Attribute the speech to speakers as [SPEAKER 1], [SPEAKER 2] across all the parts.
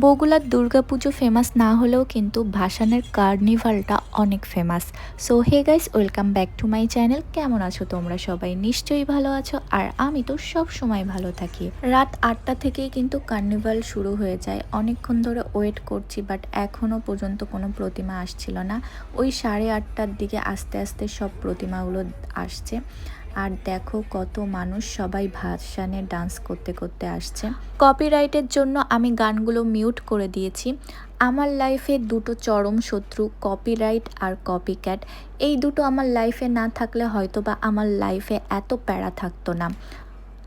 [SPEAKER 1] বগুলার Durga Puja famous না হলেও কিন্তু ভাসানের কার্নিভালটা অনেক famous so hey guys welcome back to my channel কেমন আছো তোমরা সবাই? নিশ্চয়ই ভালো আছো। আর আমি তো সব সময় ভালো থাকি। রাত আটটা থেকেই কিন্তু কার্নিভাল শুরু হয়ে যায়। অনেকক্ষণ ধরে ওয়েট করছি বাট এখনও পর্যন্ত কোনো প্রতিমা আসছিল না। ওই সাড়ে আটটার দিকে আস্তে আস্তে সব প্রতিমাগুলো আসছে। আর দেখো কত মানুষ সবাই ভাসানে ডান্স করতে করতে আসছে। কপিরাইটের জন্য আমি গানগুলো মিউট করে দিয়েছি। আমার লাইফে দুটো চরম শত্রু কপিরাইট আর কপিক্যাট এই দুটো আমার লাইফে না থাকলে হয়তো বা আমার লাইফে এত প্যারা থাকতো না।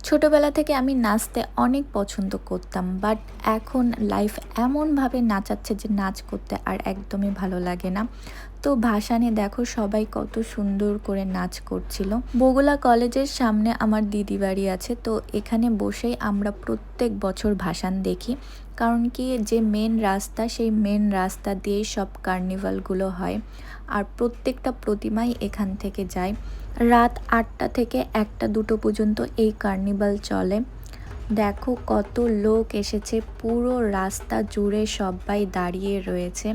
[SPEAKER 1] ছোটবেলা থেকে আমি নাচতে অনেক পছন্দ করতাম বাট এখন লাইফ এমনভাবে নাচাচ্ছে যে নাচ করতে আর একদমই ভালো লাগে না। তো ভাসানে দেখো সবাই কত সুন্দর করে নাচ করছিল। বগুলা কলেজের সামনে আমার দিদি বাড়ি আছে, তো এখানে বসেই আমরা প্রত্যেক বছর ভাসান দেখি। কারণ কি যে মেন রাস্তা, সেই মেন রাস্তা দিয়েই সব কার্নিভালগুলো হয় আর প্রত্যেকটা প্রতিমাই এখান থেকে যায়। রাত আটটা থেকে একটা দুটো পর্যন্ত এই কার্নিভাল চলে। দেখো কত লোক এসেছে, পুরো রাস্তা জুড়ে সবাই দাঁড়িয়ে রয়েছে।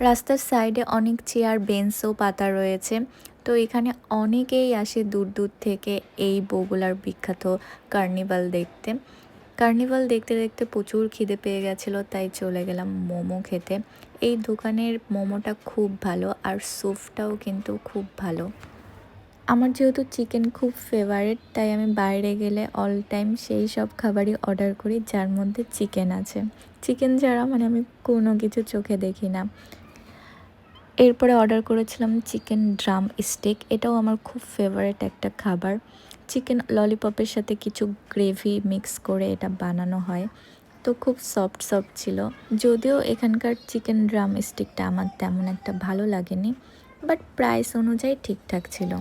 [SPEAKER 1] রাস্তার সাইডে অনেক চেয়ার বেঞ্চও পাতা রয়েছে। তো এখানে অনেকেই আসে দূর দূর থেকে এই বগুলার বিখ্যাত কার্নিভাল দেখতে। কার্নিভাল দেখতে দেখতে প্রচুর খিদে পেয়ে গেছিল, তাই চলে গেলাম মোমো খেতে। এই দোকানের মোমোটা খুব ভালো আর স্যুপটাও কিন্তু খুব ভালো। আমার যেহেতু চিকেন খুব ফেভারেট তাই আমি বাইরে গেলে অল টাইম সেই সব খাবারই অর্ডার করি যার মধ্যে চিকেন আছে। চিকেন ছাড়া মানে আমি কোনো কিছু চোখে দেখি না। এরপরে অর্ডার করেছিলাম চিকেন ড্রাম স্টিক এটাও আমার খুব ফেভারেট একটা খাবার। চিকেন ললিপপের সাথে কিছু গ্রেভি মিক্স করে এটা বানানো হয়। তো খুব সফট সফট ছিল। যদিও এখানকার চিকেন ড্রাম স্টিকটা আমার তেমন একটা ভালো লাগেনি বাট প্রাইস অনুযায়ী ঠিকঠাক ছিল।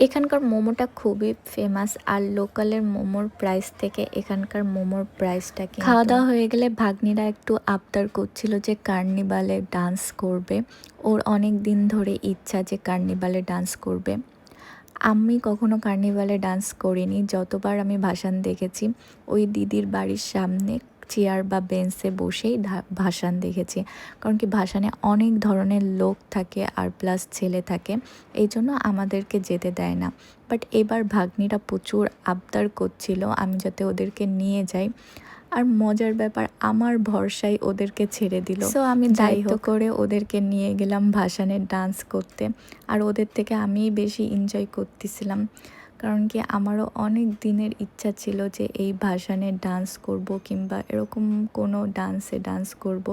[SPEAKER 1] এখানকার মোমোটা খুবই ফেমাস আর লোকালের মোমোর প্রাইস থেকে এখানকার মোমোর প্রাইসটা খাওয়া দাওয়া হয়ে গেলে ভাগ্নিরা একটু আবদার করছিল যে কার্নিভালে ডান্স করবে। ওর অনেক দিন ধরে ইচ্ছা যে কার্নিভালে ডান্স করবে। আমি কখনো কার্নিভালে ডান্স করিনি, যতবার আমি ভাসান দেখেছি, ওই দিদির বাড়ির সামনে চেয়ার বা বেঞ্চে বসেই ভাসান দেখেছি। কারণ কি ভাসানে অনেক ধরনের লোক থাকে আর প্লাস ছেলে থাকে এই জন্য আমাদেরকে যেতে দেয় না। বাট এবার ভাগ্নিরা প্রচুর আবদার করছিল আমি যাতে ওদেরকে নিয়ে যাই। আর মজার ব্যাপার আমার ভরসায় ওদেরকে ছেড়ে দিল। সো আমি দায়িত্ব করে ওদেরকে নিয়ে গেলাম ভাসানে ডান্স করতে। আর ওদের থেকে আমি বেশি এনজয় করতেছিলাম। কারণ কি আমারও অনেক দিনের ইচ্ছা ছিল যে এই ভাসানে ডান্স করব কিংবা এরকম কোনো ডান্সে ডান্স করব।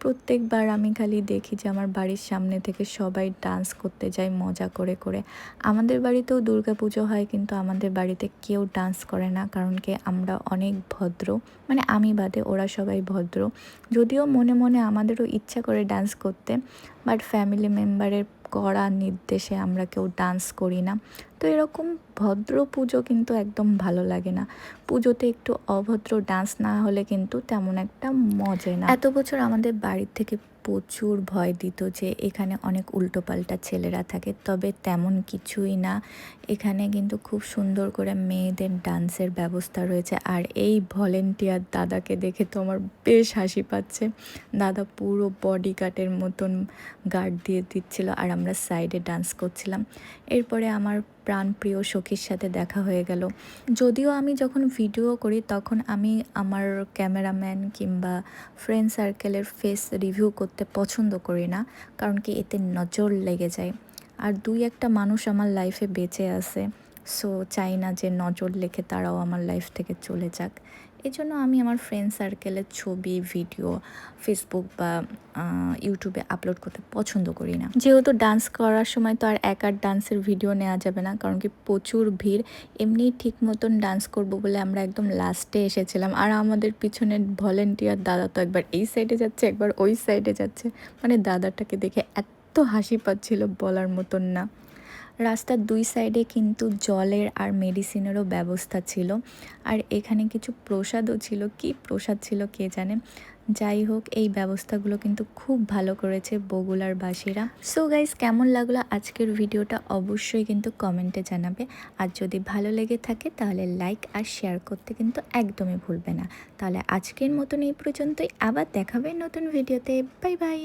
[SPEAKER 1] প্রত্যেকবার আমি খালি দেখি যে আমার বাড়ির সামনে থেকে সবাই ডান্স করতে যায় মজা করে করে। আমাদের বাড়িতেও দুর্গা পুজো হয় কিন্তু আমাদের বাড়িতে কেউ ডান্স করে না কারণ কি আমরা অনেক ভদ্র। মানে আমি বাদে, ওরা সবাই ভদ্র। যদিও মনে মনে আমাদেরও ইচ্ছা করে ডান্স করতে বাট ফ্যামিলি মেম্বারের কড়া নির্দেশে আমরা কেউ ডান্স করি না। তো এরকম ভদ্র পুজো কিন্তু একদম ভালো লাগে না। পুজোতে একটু অভদ্র ডান্স না হলে কিন্তু তেমন একটা মজে না। এত বছর আমাদের বাড়ির থেকে প্রচুর ভয় দিত যে এখানে অনেক উল্টোপাল্টা ছেলেরা থাকে। তবে তেমন কিছুই না। এখানে কিন্তু খুব সুন্দর করে মেয়েদের ডান্সের ব্যবস্থা রয়েছে। আর এই ভলেন্টিয়ার দাদাকে দেখে তো আমার বেশ হাসি পাচ্ছে। দাদা পুরো বডি গার্ডের মতন গার্ড দিয়ে দিচ্ছিল আর আমরা সাইডে ডান্স করছিলাম। এরপরে আমার প্রাণপ্রিয় সখীর সাথে দেখা হয়ে গেল। যদিও আমি যখন ভিডিও করি, তখন আমি আমার ক্যামেরাম্যান কিংবা ফ্রেন্ড সার্কেলের ফেস রিভিউ করতে পছন্দ করি না, কারণ কি এতে নজর লেগে যায়। আর দুই একটা মানুষ আমার লাইফে বেঁচে আছে সো চাই না যে নজর লেখে তারাও আমার লাইফ থেকে চলে যাক। এই জন্য আমি আমার ফ্রেন্ড সার্কেলের ছবি ভিডিও ফেসবুক বা ইউটিউবে আপলোড করতে পছন্দ করি না। যেহেতু ডান্স করার সময় তো আর একার ডান্সের ভিডিও নেওয়া যাবে না, কারণ কি প্রচুর ভিড়। এমনি ঠিক মতন ডান্স করব বলে আমরা একদম লাস্টে এসেছিলাম। আর আমাদের পিছনে ভলেন্টিয়ার দাদা তো একবার এই সাইডে যাচ্ছে, একবার ওই সাইডে যাচ্ছে। মানে দাদাটাকে দেখে এত হাসি পাচ্ছিল বলার মতন না। রাস্তার দুই সাইডে কিন্তু জলের আর মেডিসিনেরও ব্যবস্থা ছিল। আর এখানে কিছু প্রসাদও ছিল। কি প্রসাদ ছিল কে জানে? যাই হোক, এই ব্যবস্থাগুলো কিন্তু খুব ভালো করেছে বগুলার বাসীরা। সো গাইস কেমন লাগল আজকের ভিডিওটা অবশ্যই কিন্তু কমেন্টে জানাবে। আর যদি ভালো লেগে থাকে তাহলে লাইক আর শেয়ার করতে কিন্তু একদমই ভুলবে না। তাহলে আজকের মতন এই পর্যন্তই। আবার দেখাবে নতুন ভিডিওতে। Bye bye